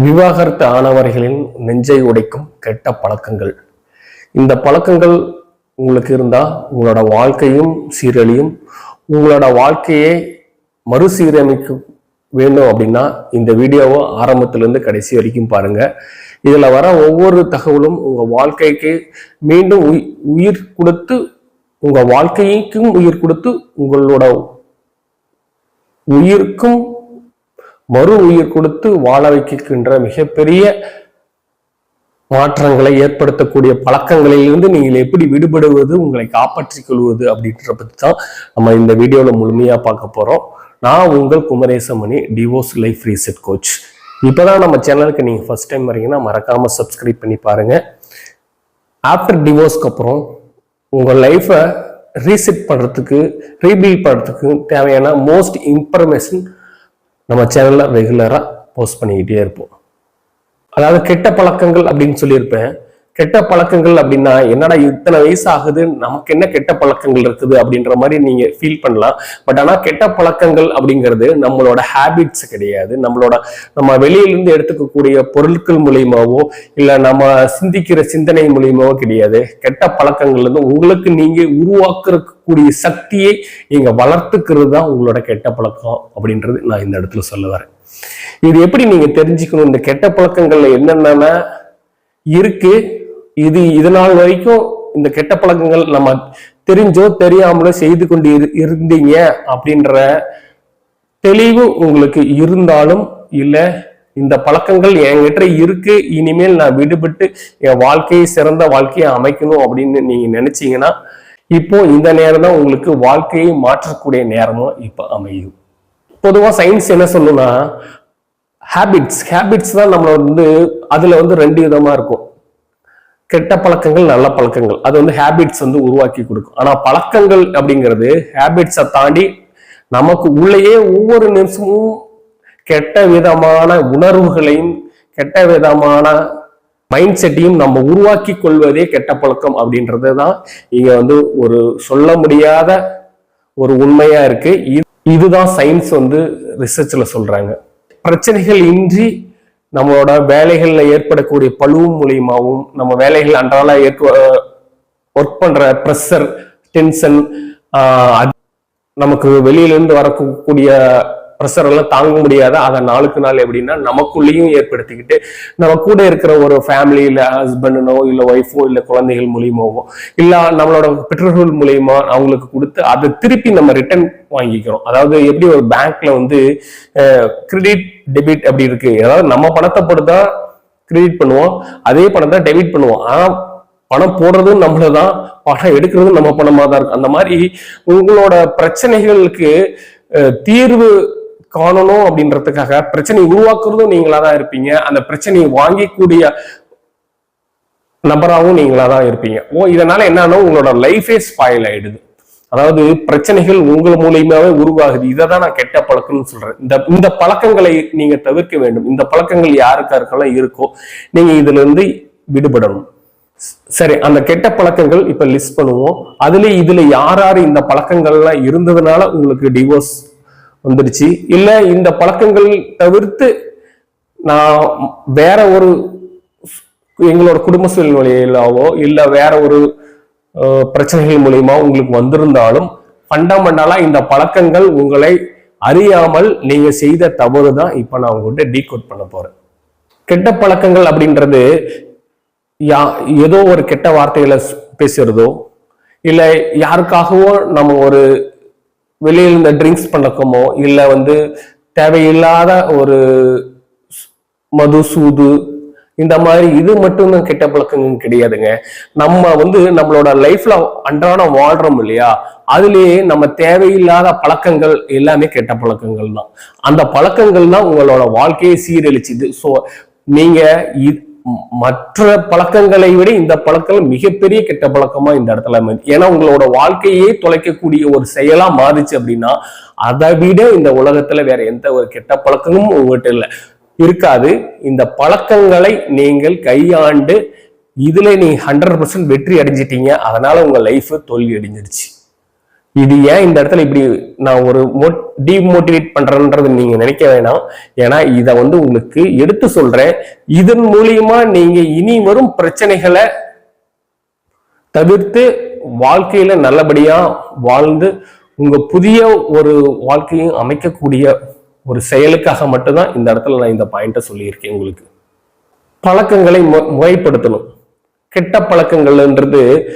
விவாகரத்து ஆனவர்களின் நெஞ்சை உடைக்கும் கெட்ட பழக்கங்கள். இந்த பழக்கங்கள் உங்களுக்கு இருந்தால் உங்களோட வாழ்க்கையும் சீரழியும். உங்களோட வாழ்க்கையை மறுசீரமைக்க வேண்டும் அப்படின்னா இந்த வீடியோவை ஆரம்பத்திலிருந்து கடைசி வரைக்கும் பாருங்கள் இதில் வர ஒவ்வொரு தகவலும் உங்கள் வாழ்க்கைக்கு மீண்டும் உயி- உயிர் கொடுத்து உங்கள் வாழ்க்கைக்கும் உயிர் கொடுத்து உங்களோட உயிருக்கும் மறு உயிர் கொடுத்து வாழ வைக்கின்ற மிகப்பெரிய மாற்றங்களை ஏற்படுத்தக்கூடிய பழக்கங்களிலிருந்து நீங்கள் எப்படி விடுபடுவது உங்களை காப்பாற்றிக் கொள்வது அப்படின்ற பத்தி தான் நம்ம இந்த வீடியோவில் முழுமையாக பார்க்க போறோம். நான் உங்கள் Kumaresamani divorce life reset coach இப்போதான் நம்ம சேனலுக்கு நீங்கள் ஃபர்ஸ்ட் டைம் வரீங்கன்னா மறக்காம சப்ஸ்கிரைப் பண்ணி பாருங்க. ஆஃப்டர் டிவோர்ஸ்க்கு அப்புறம் உங்கள் லைஃப்பை ரீசெட் பண்ணுறதுக்கு ரீபில்ட் பண்ணுறதுக்கு தேவையான மோஸ்ட் இன்ஃபர்மேஷன் நம்ம சேனலில் ரெகுலராக போஸ்ட் பண்ணிக்கிட்டே இருப்போம். அதாவது கெட்ட பழக்கங்கள் அப்படின்னு சொல்லியிருப்பேன். கெட்ட பழக்கங்கள் அப்படின்னா என்னடா இத்தனை வயசு ஆகுது நமக்கு என்ன கெட்ட பழக்கங்கள் இருக்குது? அப்படின்ற மாதிரி நீங்க ஃபீல் பண்ணலாம். பட் ஆனா கெட்ட பழக்கங்கள் அப்படிங்கிறது நம்மளோட ஹேபிட்ஸ் கிடையாது. நம்மளோட நம்ம வெளியிலிருந்து எடுத்துக்கக்கூடிய பொருட்கள் மூலியமாவோ இல்ல நம்ம சிந்திக்கிற சிந்தனை மூலியமாவோ கிடையாது. கெட்ட பழக்கங்கள் வந்து உங்களுக்கு நீங்க உருவாக்குறக்கூடிய சக்தியை நீங்க வளர்த்துக்கிறது தான் உங்களோட கெட்ட பழக்கம் அப்படின்றது நான் இந்த இடத்துல சொல்ல வரேன். இது எப்படி நீங்க தெரிஞ்சுக்கணும்? இந்த கெட்ட பழக்கங்கள்ல என்னென்ன இருக்கு? இது இதனால் வரைக்கும் இந்த கெட்ட பழக்கங்கள் நம்ம தெரிஞ்சோ தெரியாமலோ செய்து கொண்டு இரு- இருந்தீங்க அப்படின்ற தெளிவு உங்களுக்கு இருந்தாலும் இல்லை இந்த பழக்கங்கள் என்கிட்ட இருக்கு இனிமேல் நான் விடுபட்டு என் வாழ்க்கையை சிறந்த வாழ்க்கையை அமைக்கணும் அப்படின்னு நீங்க நினைச்சீங்கன்னா இப்போ இந்த நேரம் தான் உங்களுக்கு வாழ்க்கையை மாற்றக்கூடிய நேரமும் இப்போ அமையும். பொதுவாக சயின்ஸ் என்ன சொல்லுன்னா ஹேபிட்ஸ் ஹேபிட்ஸ் தான் நம்மளை வந்து அதுல வந்து ரெண்டு விதமா இருக்கும். கெட்ட பழக்கங்கள் நல்ல பழக்கங்கள். அது வந்து ஹேபிட்ஸ் வந்து உருவாக்கி கொடுக்கும். ஆனா பழக்கங்கள் அப்படிங்கிறது ஹேபிட்ஸை தாண்டி நமக்கு உள்ளேயே ஒவ்வொரு நிமிஷமும் கெட்ட விதமான உணர்வுகளையும் கெட்ட விதமான மைண்ட் செட்டையும் நம்ம உருவாக்கி கொள்வதே கெட்ட பழக்கம் அப்படின்றது தான் இங்க வந்து ஒரு சொல்ல முடியாத ஒரு உண்மையா இருக்கு. இது- இதுதான் சயின்ஸ் வந்து ரிசர்ச்ல சொல்றாங்க. பிரச்சனைகள் இன்றி நம்மளோட வேலைகளில் ஏற்படக்கூடிய பழுவு மூலியமாகவும் நம்ம வேலைகள் அன்றாட ஏற்க ஒர்க் பண்ற ப்ரெஷர் டென்ஷன் நமக்கு வெளியிலிருந்து வரக்கூடிய ப்ரெஷர் எல்லாம் தாங்க முடியாத அதை நாளுக்கு நாள் எப்படின்னா நமக்குள்ளேயும் ஏற்படுத்திக்கிட்டு நம்ம கூட இருக்கிற ஒரு ஃபேமிலி இல்லை ஹஸ்பண்டனோ இல்லை ஒய்ஃபோ இல்லை குழந்தைகள் மூலியமாவோ இல்லை நம்மளோட பெற்றோர்கள் மூலியமா அவங்களுக்கு கொடுத்து அதை திருப்பி நம்ம ரிட்டர்ன் வாங்கிக்கிறோம். அதாவது எப்படி ஒரு பேங்க்ல வந்து கிரெடிட் டெபிட் அப்படி இருக்கு. அதாவது நம்ம பணத்தை போட்டு தான் கிரெடிட் பண்ணுவோம் அதே பணத்தை டெபிட் பண்ணுவோம். ஆனால் பணம் போடுறதும் நம்மளதான் பணம் எடுக்கிறதும் நம்ம பணமாக தான் இருக்கும் அந்த மாதிரி உங்களோட பிரச்சனைகளுக்கு தீர்வு காணணும் அப்படின்றதுக்காக பிரச்சனை உருவாக்குறதும் நீங்களா தான் இருப்பீங்க. அந்த பிரச்சனையை வாங்கிக்கூடிய நபராகவும் நீங்களா தான் இருப்பீங்க. ஓ இதனால என்னன்னா உங்களோட லைஃபே ஸ்பாயில் ஆயிடுது. அதாவது பிரச்சனைகள் உங்கள் மூலியமாவே உருவாகுது. இதை தான் நான் கெட்ட பழக்கம்னு சொல்றேன். இந்த இந்த பழக்கங்களை நீங்க தவிர்க்க வேண்டும். இந்த பழக்கங்கள் யாருக்காருக்கெல்லாம் இருக்கோ நீங்க இதுல இருந்து விடுபடணும். சரி அந்த கெட்ட பழக்கங்கள் இப்ப லிஸ்ட் பண்ணுவோம். அதுல இதுல யார் யார் இந்த பழக்கங்கள்லாம் இருந்ததுனால உங்களுக்கு டிவோர்ஸ் வந்துடுச்சு. இல்லை இந்த பழக்கங்கள் தவிர்த்து நான் வேற ஒரு எங்களோட குடும்ப சூழ்நிலையிலாவோ இல்லை வேற ஒரு பிரச்சனைகள் மூலியமா உங்களுக்கு வந்திருந்தாலும் ஃபண்டமெண்டலா இந்த பழக்கங்கள் உங்களை அறியாமல் நீங்க செய்த தவறு தான் இப்போ நான் உங்கள்கிட்ட டீகோட் பண்ண போறேன். கெட்ட பழக்கங்கள் அப்படின்றது யா ஏதோ ஒரு கெட்ட வார்த்தைகளை பேசுறதோ இல்லை யாருக்காகவோ நம்ம ஒரு வெளியில் இந்த ட்ரிங்க்ஸ் பழக்கமோ இல்லை வந்து தேவையில்லாத ஒரு மது சூது இந்த மாதிரி இது மட்டும்தான் கெட்ட பழக்கங்கள் கிடையாதுங்க. நம்ம வந்து நம்மளோட லைஃப்ல அன்றாடம் வாழ்றோம் இல்லையா? அதுலேயே நம்ம தேவையில்லாத பழக்கங்கள் எல்லாமே கெட்ட பழக்கங்கள் தான் அந்த பழக்கங்கள் தான் உங்களோட வாழ்க்கையை சீரழிச்சுது. ஸோ நீங்க மற்ற பழக்கங்களை விட இந்த பழக்கம் மிகப்பெரிய கெட்ட பழக்கமா இந்த இடத்துல ஏன்னா உங்களோட வாழ்க்கையே தொலைக்கக்கூடிய ஒரு செயலா மாறுச்சு அப்படின்னா அதை விட இந்த உலகத்துல வேற எந்த ஒரு கெட்ட பழக்கமும் உங்ககிட்ட இல்லை. இருக்காது. இந்த பழக்கங்களை நீங்கள் கையாண்டு இதுல நீ ஹண்ட்ரட் பர்சன்ட் வெற்றி அடைஞ்சிட்டீங்க. அதனால உங்க லைஃப் தோல்வி அடைஞ்சிருச்சு. இது ஏன் இந்த இடத்துல இப்படி நான் ஒரு டிமோட்டிவேட் பண்றேன்றது நீங்க நினைக்க வேணாம். ஏன்னா இதை வந்து உங்களுக்கு எடுத்து சொல்றேன். இதன் மூலியமா நீங்க இனி வரும் பிரச்சனைகளை தவிர்த்து வாழ்க்கையில நல்லபடியா வாழ்ந்து உங்க புதிய ஒரு வாழ்க்கையும் அமைக்கக்கூடிய ஒரு செயலுக்காக மட்டும்தான் இந்த இடத்துல நான் இந்த பாயிண்ட சொல்லியிருக்கேன் உங்களுக்கு. பழக்கங்களை மு- முறைப்படுத்தணும். கெட்ட பழக்கங்கள்ன்றது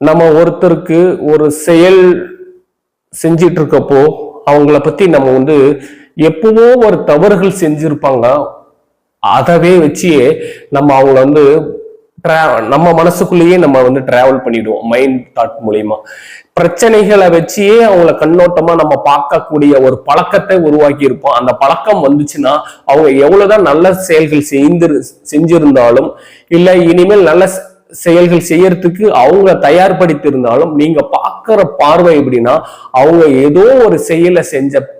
நம்ம ஒருத்தருக்கு ஒரு செயல் செஞ்சிட்டு இருக்கப்போ அவங்கள பத்தி நம்ம வந்து எப்பவோ ஒரு தவறுகள் செஞ்சிருப்பாங்க. அதவே வச்சே நம்ம அவங்கள வந்து நம்ம மனசுக்குள்ளேயே நம்ம வந்து டிராவல் பண்ணிடுவோம் மைண்ட் தாட் மூலியமா. பிரச்சனைகளை வச்சே அவங்கள கண்ணோட்டமா நம்ம பார்க்கக்கூடிய ஒரு பழக்கத்தை உருவாக்கி இருப்போம் அந்த பழக்கம் வந்துச்சுன்னா அவங்க எவ்வளவுதான் நல்ல செயல்கள் செய்து செஞ்சிருந்தாலும் இல்ல இனிமேல் நல்ல செயல்கள் செய்யறதுக்கு அவங்க தயார்படுத்திருந்தாலும் நீங்க பார்க்குற பார்வை எப்படின்னா அவங்க ஏதோ ஒரு செயலை செஞ்ச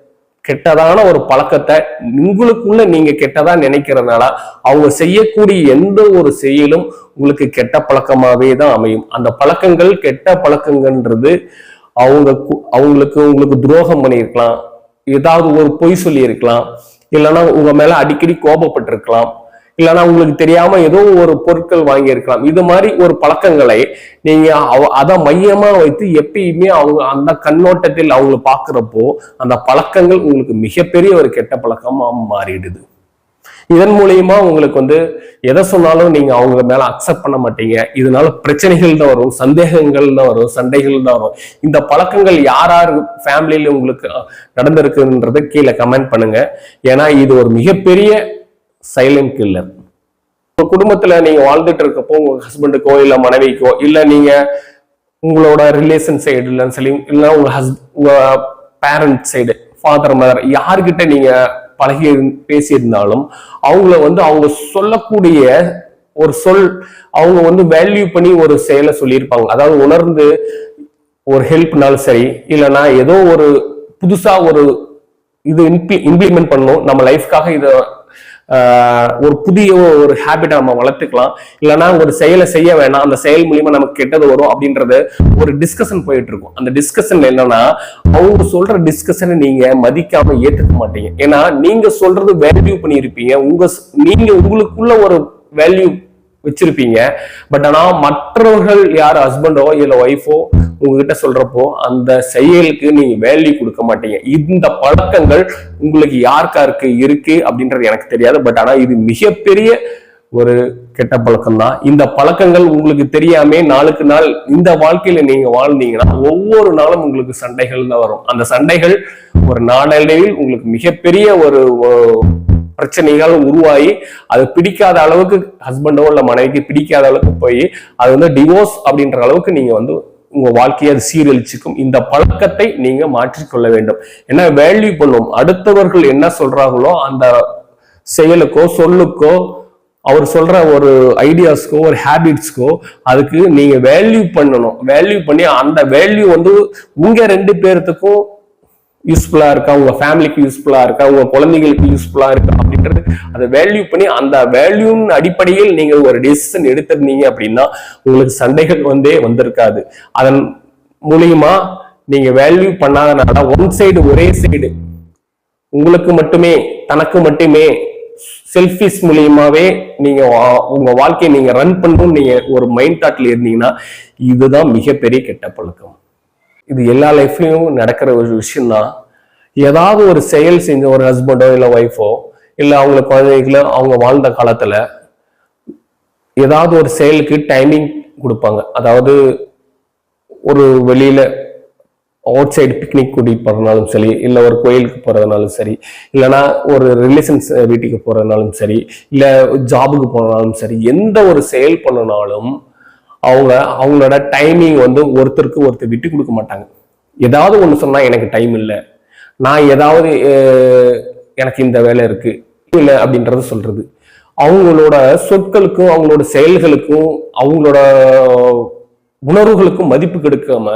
கெட்டதான ஒரு பழக்கத்தை உங்களுக்குள்ள நீங்க கெட்டதா நினைக்கிறதுனால அவங்க செய்யக்கூடிய எந்த ஒரு செயலும் உங்களுக்கு கெட்ட பழக்கமாவே தான் அமையும். அந்த பழக்கங்கள் கெட்ட பழக்கங்கன்றது அவங்க கு- அவங்களுக்கு உங்களுக்கு துரோகம் பண்ணியிருக்கலாம். ஏதாவது ஒரு பொய் சொல்லியிருக்கலாம். இல்லைன்னா உங்க மேல அடிக்கடி கோபப்பட்டிருக்கலாம். இல்லைன்னா உங்களுக்கு தெரியாம ஏதோ ஒரு பொருட்கள் வாங்கியிருக்கலாம். இது மாதிரி ஒரு பழக்கங்களை நீங்க அவ- அதை மையமா வைத்து எப்பயுமே அவங்க அந்த கண்ணோட்டத்தில் அவங்க பாக்குறப்போ அந்த பழக்கங்கள் உங்களுக்கு மிகப்பெரிய ஒரு கெட்ட பழக்கமா மாறிடுது. இதன் மூலியமா உங்களுக்கு வந்து எதை சொன்னாலும் நீங்க அவங்க மேல அக்செப்ட் பண்ண மாட்டீங்க. இதனால பிரச்சனைகள் தான் வரும் சந்தேகங்கள் தான் வரும் சண்டைகள் தான் வரும். இந்த பழக்கங்கள் யார் யார் ஃபேமிலியில உங்களுக்கு நடந்திருக்குன்றதை கீழே கமெண்ட் பண்ணுங்க. ஏன்னா இது ஒரு மிகப்பெரிய சைலண்ட் கில்லர் உங்கள் குடும்பத்தில் நீங்கள் வாழ்ந்துட்டு இருக்கப்போ உங்கள் ஹஸ்பண்டுக்கோ இல்லை மனைவிக்கோ இல்லை நீங்கள் உங்களோட ரிலேஷன் சைடு இல்லைன்னு சொல்லி இல்லை உங்கள் ஹஸ் உங்கள் பேரண்ட் சைடு ஃபாதர் மதர் யார்கிட்ட நீங்கள் பழகி பேசியிருந்தாலும் அவங்கள வந்து அவங்க சொல்லக்கூடிய ஒரு சொல் அவங்க வந்து வேல்யூ பண்ணி ஒரு செயலை சொல்லியிருப்பாங்க. அதாவது உணர்ந்து ஒரு ஹெல்ப்னாலும் சரி இல்லைன்னா ஏதோ ஒரு புதுசாக ஒரு இது இம்ப்ளிமெண்ட் பண்ணணும். நம்ம லைஃப்காக இதை ஒரு புதிய ஒரு ஹேபிட்டை நம்ம வளர்த்துக்கலாம். இல்லைன்னா ஒரு செயலை செய்ய வேணாம். அந்த செயல் மூலியமா நமக்கு கெட்டது வரும் அப்படின்றது ஒரு டிஸ்கஷன் போயிட்டு இருக்கும். அந்த டிஸ்கஷன் என்னன்னா அவங்க சொல்ற டிஸ்கஷனை நீங்க மதிக்காம ஏத்துக்க மாட்டீங்க. ஏன்னா நீங்க சொல்றது வேல்யூ பண்ணியிருப்பீங்க. உங்க நீங்க உங்களுக்குள்ள ஒரு வேல்யூ வச்சிருப்பீங்க. பட் ஆனா மற்றவர்கள் யார் ஹஸ்பண்டோ இல்ல ஒய்ஃபோ உங்ககிட்ட சொல்றப்போ அந்த செயலுக்கு நீங்க வேல்யூ கொடுக்க மாட்டீங்க. இந்த பழக்கங்கள் உங்களுக்கு யாருக்காருக்கு இருக்கு? அப்படின்றது எனக்கு தெரியாது. பட் ஆனா இது மிகப்பெரிய ஒரு கெட்ட பழக்கம் தான் இந்த பழக்கங்கள் உங்களுக்கு தெரியாம நாளுக்கு நாள் இந்த வாழ்க்கையில நீங்க வாழ்ந்தீங்கன்னா ஒவ்வொரு நாளும் உங்களுக்கு சண்டைகள் தான் வரும். அந்த சண்டைகள் ஒரு நாளடைவில் உங்களுக்கு மிகப்பெரிய ஒரு பிரச்சனைகள் உருவாகி அது பிடிக்காத அளவுக்கு ஹஸ்பண்டோ இல்லை மனைவிக்கு பிடிக்காத அளவுக்கு போய் அது வந்து டிவோர்ஸ் அப்படின்ற அளவுக்கு நீங்க வந்து உங்க வாழ்க்கையை அது சீரழிச்சுக்கும். இந்த பழக்கத்தை நீங்க மாற்றிக்கொள்ள வேண்டும். ஏன்னா வேல்யூ பண்ணும்? அடுத்தவர்கள் என்ன சொல்றாங்களோ அந்த செயலுக்கோ சொல்லுக்கோ அவர் சொல்ற ஒரு ஐடியாஸ்க்கோ ஒரு ஹேபிட்ஸ்க்கோ அதுக்கு நீங்க வேல்யூ பண்ணணும். வேல்யூ பண்ணி அந்த வேல்யூ வந்து உங்க ரெண்டு பேர்த்துக்கும் யூஸ்ஃபுல்லாக இருக்கா? உங்கள் ஃபேமிலிக்கு யூஸ்ஃபுல்லாக இருக்கா? உங்கள் குழந்தைகளுக்கு யூஸ்ஃபுல்லாக இருக்கா? அப்படின்றது அதை வேல்யூ பண்ணி அந்த வேல்யூன் அடிப்படையில் நீங்கள் ஒரு டெசிஷன் எடுத்திருந்தீங்க அப்படின்னா உங்களுக்கு சண்டைகள் வந்தே வந்திருக்காது. அதன் மூலியமா நீங்க வேல்யூ பண்ணாதனால ஒன் சைடு ஒரே சைடு உங்களுக்கு மட்டுமே தனக்கு மட்டுமே செல்ஃபிஸ் மூலியமாவே நீங்க வா- உங்க வாழ்க்கையை நீங்க ரன் பண்ணணும் நீங்க ஒரு மைண்ட் தாட்ல இருந்தீங்கன்னா இதுதான் மிகப்பெரிய கெட்ட பழக்கம். இது எல்லா லைஃப்லையும் நடக்கிற ஒரு விஷயம் தான் ஏதாவது ஒரு செயல் செஞ்ச ஒரு ஹஸ்பண்டோ இல்லை ஒய்ஃபோ இல்லை அவங்கள குழந்தைகளோ அவங்க வாழ்ந்த காலத்தில் ஏதாவது ஒரு செயலுக்கு டைமிங் கொடுப்பாங்க. அதாவது ஒரு வெளியில அவுட் சைடு பிக்னிக் கூட்டிகிட்டு போறதுனாலும் சரி இல்லை ஒரு கோயிலுக்கு போறதுனாலும் சரி இல்லைன்னா ஒரு ரிலேஷன்ஸ் வீட்டுக்கு போறதுனாலும் சரி இல்லை ஜாபுக்கு போறதுனாலும் சரி எந்த ஒரு செயல் பண்ணனாலும் அவங்க அவங்களோட டைமிங் வந்து ஒருத்தருக்கு ஒருத்தர் விட்டு கொடுக்க மாட்டாங்க. ஏதாவது ஒன்று சொன்னால் எனக்கு டைம் இல்லை. நான் ஏதாவது எனக்கு இந்த வேலை இருக்கு. இல்லை அப்படின்றத சொல்றது. அவங்களோட சொற்களுக்கும் அவங்களோட செயல்களுக்கும் அவங்களோட உணர்வுகளுக்கும் மதிப்பு கொடுக்காம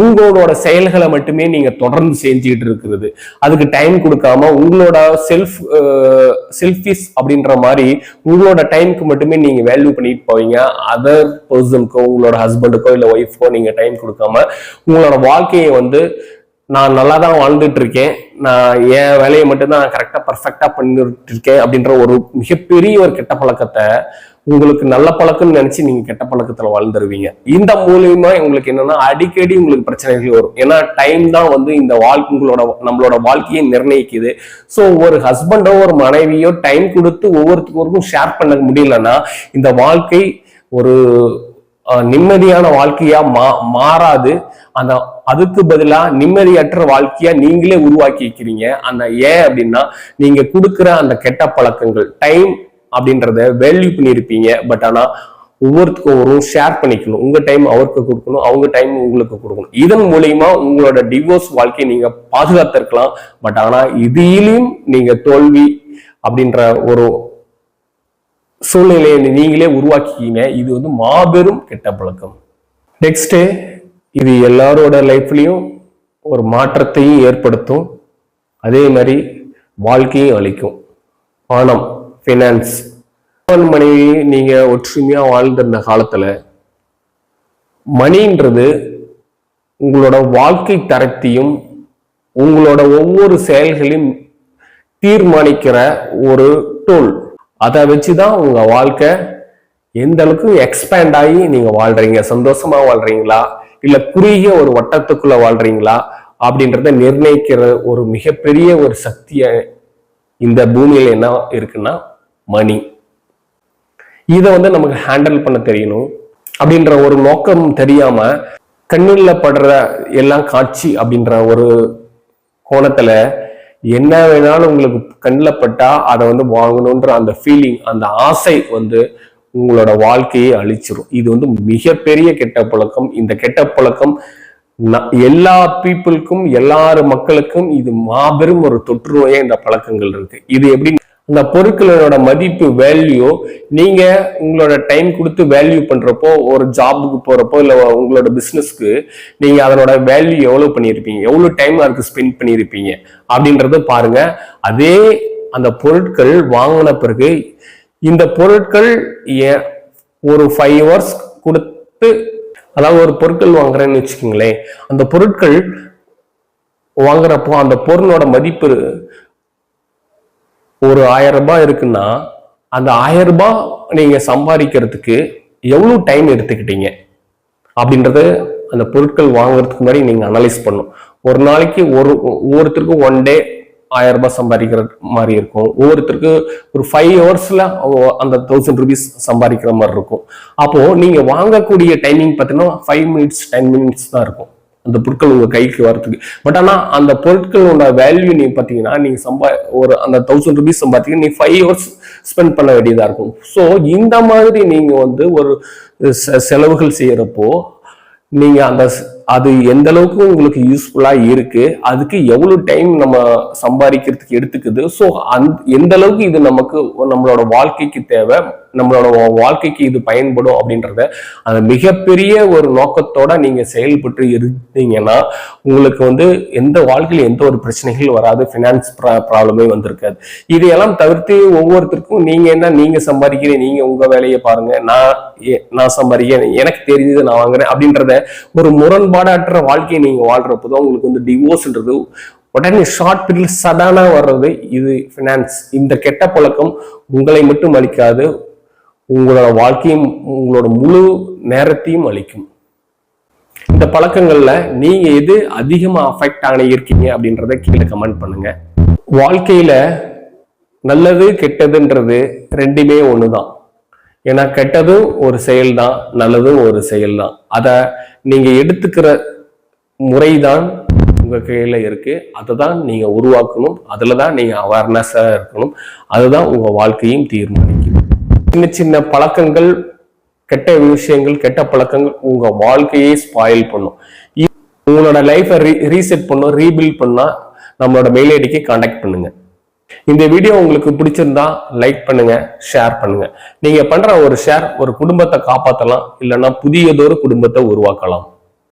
உங்களோட செயல்களை மட்டுமே நீங்க தொடர்ந்து செஞ்சுக்கிட்டு இருக்கிறது. அதுக்கு டைம் கொடுக்காம உங்களோட செல்ஃப் செல்ஃபிஸ் அப்படின்ற மாதிரி உங்களோட டைமுக்கு மட்டுமே நீங்க வேல்யூ பண்ணிட்டு போவீங்க. அதர் பர்சனுக்கோ உங்களோட ஹஸ்பண்டுக்கோ இல்லை ஒய்ஃப்க்கோ நீங்க டைம் கொடுக்காம உங்களோட வாழ்க்கையை வந்து நான் நல்லா தான் வாழ்ந்துட்டு இருக்கேன் நான் என் வேலையை மட்டும்தான் கரெக்டாக பர்ஃபெக்டாக பண்ணிட்டு இருக்கேன் அப்படின்ற ஒரு மிகப்பெரிய ஒரு கெட்ட பழக்கத்தை உங்களுக்கு நல்ல பழக்கம்னு நினைச்சு நீங்க கெட்ட பழக்கத்துல வாழ்ந்துருவீங்க. இந்த மூலியமா உங்களுக்கு என்னன்னா அடிக்கடி உங்களுக்கு பிரச்சனைகள் வரும். ஏன்னா டைம் தான் வந்து இந்த வாழ்க்கை உங்களோட நம்மளோட வாழ்க்கையை நிர்ணயிக்குது. ஸோ ஒரு ஹஸ்பண்டோ ஒரு மனைவியோ டைம் கொடுத்து ஒவ்வொருத்தருக்கும் ஷேர் பண்ண முடியலன்னா இந்த வாழ்க்கை ஒரு நிம்மதியான வாழ்க்கையா மா மாறாது. அந்த அதுக்கு பதிலாக நிம்மதியற்ற வாழ்க்கையா நீங்களே உருவாக்கி வைக்கிறீங்க. அந்த ஏன் அப்படின்னா நீங்க கொடுக்குற அந்த கெட்ட பழக்கங்கள் டைம் அப்படின்றத வேல்யூ பண்ணியிருப்பீங்க. பட் ஆனால் ஒவ்வொருத்துக்கும் ஒரு ஷேர் பண்ணிக்கணும். உங்க டைம் அவருக்கு கொடுக்கணும் அவங்க டைம் உங்களுக்கு கொடுக்கணும். இதன் மூலியமா உங்களோட டிவோர்ஸ் வாழ்க்கையை நீங்க பாதுகாத்திருக்கலாம். பட் ஆனா இதிலையும் நீங்க தோல்வி அப்படின்ற ஒரு சூழ்நிலையை நீங்களே உருவாக்கிக்கீங்க. இது வந்து மாபெரும் கெட்ட பழக்கம். நெக்ஸ்ட்டு இது எல்லாரோட லைஃப்லையும் ஒரு மாற்றத்தையும் ஏற்படுத்தும். அதே மாதிரி வாழ்க்கையும் அளிக்கும். பணம். ஃபினான்ஸ் மனைவி நீங்க ஒற்றுமையா வாழ்ந்திருந்த காலத்துல மணின்றது உங்களோட வாழ்க்கை தரத்தையும் உங்களோட ஒவ்வொரு செயல்களையும் தீர்மானிக்கிற ஒரு டூல் அதை வச்சுதான் உங்க வாழ்க்கை எந்த அளவுக்கு எக்ஸ்பேண்ட் ஆகி நீங்க வாழ்றீங்க. சந்தோஷமா வாழ்றீங்களா? இல்ல குறுகிய ஒரு வட்டத்துக்குள்ள வாழ்றீங்களா? அப்படின்றத நிர்ணயிக்கிற ஒரு மிகப்பெரிய ஒரு சக்திய இந்த பூமியில என்ன இருக்குன்னா மணி இதை வந்து நமக்கு ஹேண்டில் பண்ண தெரியணும் அப்படின்ற ஒரு நோக்கம் தெரியாம கண்ணில் படுற எல்லாம் காட்சி அப்படின்ற ஒரு கோணத்துல என்ன வேணாலும் உங்களுக்கு கண்ணில் பட்டா அதை வந்து வாங்கணுன்ற அந்த ஃபீலிங் அந்த ஆசை வந்து உங்களோட வாழ்க்கையை அழிச்சிரும். இது வந்து மிகப்பெரிய கெட்ட பழக்கம். இந்த கெட்ட பழக்கம் எல்லா பீப்புளுக்கும் எல்லாரு மக்களுக்கும் இது மாபெரும் ஒரு தொற்று நோயா இந்த பழக்கங்கள் இருக்கு. இது எப்படி அந்த பொருட்களோட மதிப்பு வேல்யூ நீங்க உங்களோட டைம் கொடுத்து வேல்யூ பண்றப்போ ஒரு ஜாபுக்கு போறப்போ இல்ல உங்களோட பிசினஸ்க்கு நீங்க அதனோட வேல்யூ எவ்வளவு பண்ணியிருப்பீங்க? எவ்வளவு டைம் அதுக்கு ஸ்பெண்ட் பண்ணியிருப்பீங்க? அப்படின்றத பாருங்க. அதே அந்த பொருட்கள் வாங்கின பிறகு இந்த பொருட்கள் ஒரு ஃபைவ் ஹவர்ஸ் கொடுத்து அதாவது ஒரு பொருட்கள் வாங்குறேன்னு வச்சுக்கோங்களேன். அந்த பொருட்கள் வாங்குறப்போ அந்த பொருளோட மதிப்பு ஒரு ஆயிரம் ரூபாய் இருக்குன்னா அந்த ஆயிரம் ரூபாய் நீங்க சம்பாதிக்கிறதுக்கு எவ்வளவு டைம் எடுத்துக்கிட்டீங்க? அப்படின்றது அந்த பொருட்கள் வாங்குறதுக்கு முன்னாடி நீங்க அனலைஸ் பண்ணும் ஒரு நாளைக்கு ஒரு ஒவ்வொருத்தருக்கும் ஒன் டே ஆயிரம் ரூபாய் சம்பாதிக்கிற மாதிரி இருக்கும். ஒவ்வொருத்தருக்கு ஒரு ஃபைவ் ஹவர்ஸ்ல அந்த தௌசண்ட் ருபீஸ் சம்பாதிக்கிற மாதிரி இருக்கும். அப்போ நீங்க வாங்கக்கூடிய டைமிங் பார்த்தீங்கன்னா ஃபைவ் மினிட்ஸ் டென் மினிட்ஸ் தான் இருக்கும். அந்த பொருட்கள் உங்க கைக்கு வரத்துக்கு பட் ஆனா அந்த பொருட்களோட வேல்யூ நீங்கள் பாத்தீங்கன்னா நீங்கள் சம்பா ஒரு அந்த தௌசண்ட் ருபீஸ் சம்பாத்தீங்கன்னா நீ ஃபைவ் ஹவர்ஸ் ஸ்பெண்ட் பண்ண வேண்டியதா இருக்கும். ஸோ இந்த மாதிரி நீங்க வந்து ஒரு செ- செலவுகள் செய்யறப்போ நீங்க அந்த அது எந்த அளவுக்கு உங்களுக்கு யூஸ்ஃபுல்லா இருக்கு அதுக்கு எவ்வளவு டைம் நம்ம சம்பாதிக்கிறதுக்கு எடுத்துக்குது. ஸோ அந் எந்த அளவுக்கு இது நமக்கு நம்மளோட வாழ்க்கைக்கு தேவை நம்மளோட வாழ்க்கைக்கு இது பயன்படும் அப்படின்றத அந்த மிகப்பெரிய ஒரு நோக்கத்தோட நீங்க செயல்பட்டு இருந்தீங்கன்னா உங்களுக்கு வந்து எந்த வாழ்க்கையில எந்த ஒரு பிரச்சனைகள் வராது ஃபினான்ஸ் ப்ராப்ளமே வந்திருக்காது. இதையெல்லாம் தவிர்த்து ஒவ்வொருத்தருக்கும் நீங்க என்ன நீங்க சம்பாதிக்கிறீங்க நீங்க உங்க வேலையை பாருங்க நான் நான் சம்பாதிக்கிறேன் எனக்கு தெரிஞ்சது நான் வாங்குறேன் அப்படின்றத ஒரு முரண்பாடற்ற வாழ்க்கையை நீங்க வாழ்றப்போ உங்களுக்கு வந்து டிவோர்ஸ்ன்றது உடனே ஷார்ட் பீரியட் சடானா வர்றது இது ஃபினான்ஸ் இந்த கெட்ட பழக்கம் உங்களை மட்டும் அளிக்காது உங்களோட வாழ்க்கையும் உங்களோட முழு நேரத்தையும் அளிக்கும். இந்த பழக்கங்கள்ல நீங்க எது அதிகமா அஃபெக்ட் ஆன இருக்கீங்க அப்படின்றத கீழே கமெண்ட் பண்ணுங்க. வாழ்க்கையில நல்லது கெட்டதுன்றது ரெண்டுமே ஒண்ணுதான். ஏன்னா கெட்டதும் ஒரு செயல் தான் நல்லதும் ஒரு செயல் தான் அதை நீங்க எடுத்துக்கிற முறைதான் உங்க கையில இருக்கு. அதை தான் நீங்க உருவாக்கணும். அதில் தான் நீங்க அவேர்னஸா இருக்கணும். அதுதான் உங்க வாழ்க்கையும் தீர்மானிக்கும். சின்ன சின்ன பழக்கங்கள் கெட்ட விஷயங்கள் கெட்ட பழக்கங்கள் உங்க வாழ்க்கையை ஸ்பாயில் பண்ணும். உங்களோட லைஃபை ரீசெட் பண்ணும் ரீபில்ட் பண்ணா நம்மளோட மெயில் ஐடிக்கு காண்டாக்ட் பண்ணுங்க. இந்த வீடியோ உங்களுக்கு பிடிச்சிருந்தா லைக் பண்ணுங்க ஷேர் பண்ணுங்க. நீங்க பண்ற ஒரு ஷேர் ஒரு குடும்பத்தை காப்பாற்றலாம் இல்லைன்னா புதியதொரு குடும்பத்தை உருவாக்கலாம்.